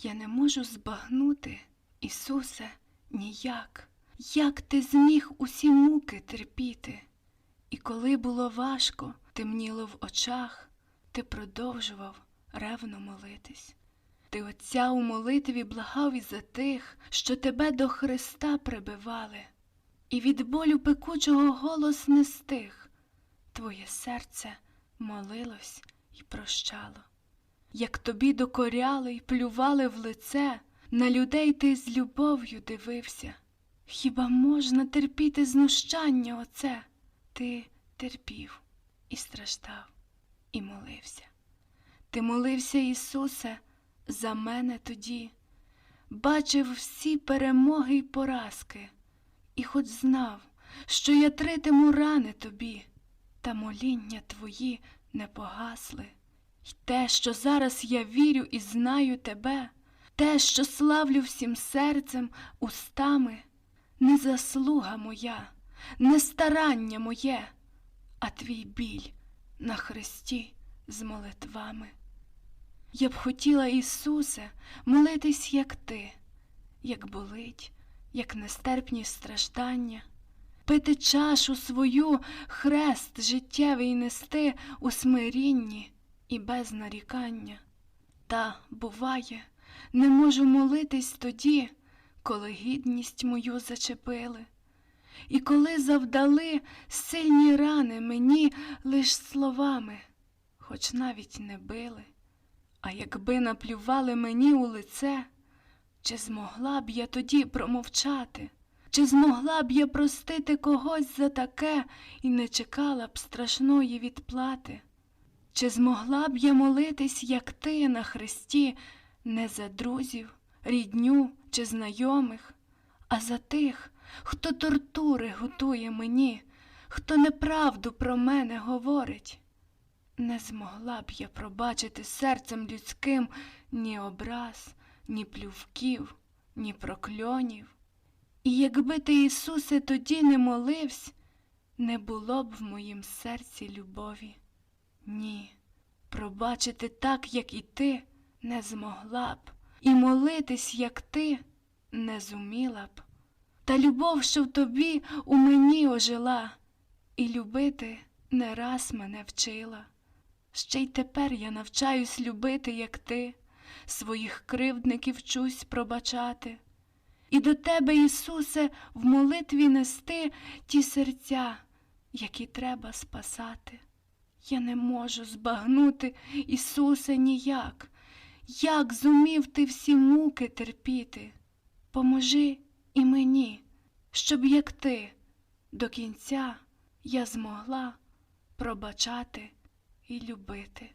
Я не можу збагнути, Ісусе, ніяк, як ти зміг усі муки терпіти. І коли було важко, темніло в очах, ти продовжував ревно молитись. Ти Отця у молитві благав і за тих, що тебе до Христа прибивали, і від болю пекучого голос не стих, твоє серце молилось і прощало. Як тобі докоряли й плювали в лице, на людей ти з любов'ю дивився. Хіба можна терпіти знущання оце? Ти терпів і страждав, і молився. Ти молився, Ісусе, за мене тоді, бачив всі перемоги й поразки, і хоч знав, що я тритиму рани тобі, та моління твої не погасли. Й те, що зараз я вірю і знаю тебе, те, що славлю всім серцем, устами, не заслуга моя, не старання моє, а твій біль на хресті з молитвами. Я б хотіла, Ісусе, молитись, як ти, як болить, як нестерпні страждання, пити чашу свою, хрест життєвий нести у смирінні і без нарікання. Та, буває, не можу молитись тоді, коли гідність мою зачепили, і коли завдали сильні рани мені лиш словами, хоч навіть не били. А якби наплювали мені у лице, чи змогла б я тоді промовчати, чи змогла б я простити когось за таке і не чекала б страшної відплати? Чи змогла б я молитись, як ти на хресті, не за друзів, рідню чи знайомих, а за тих, хто тортури готує мені, хто неправду про мене говорить? Не змогла б я пробачити серцем людським ні образ, ні плювків, ні прокльонів. І якби ти, Ісусе, тоді не моливсь, не було б в моїм серці любові. Ні, пробачити так, як і ти, не змогла б, і молитись, як ти, не зуміла б. Та любов, що в тобі у мені ожила, і любити не раз мене вчила. Ще й тепер я навчаюсь любити, як ти, своїх кривдників вчусь пробачати, і до тебе, Ісусе, в молитві нести ті серця, які треба спасати. Я не можу збагнути, Ісусе, ніяк, як зумів ти всі муки терпіти. Поможи і мені, щоб, як ти, до кінця я змогла пробачати і любити.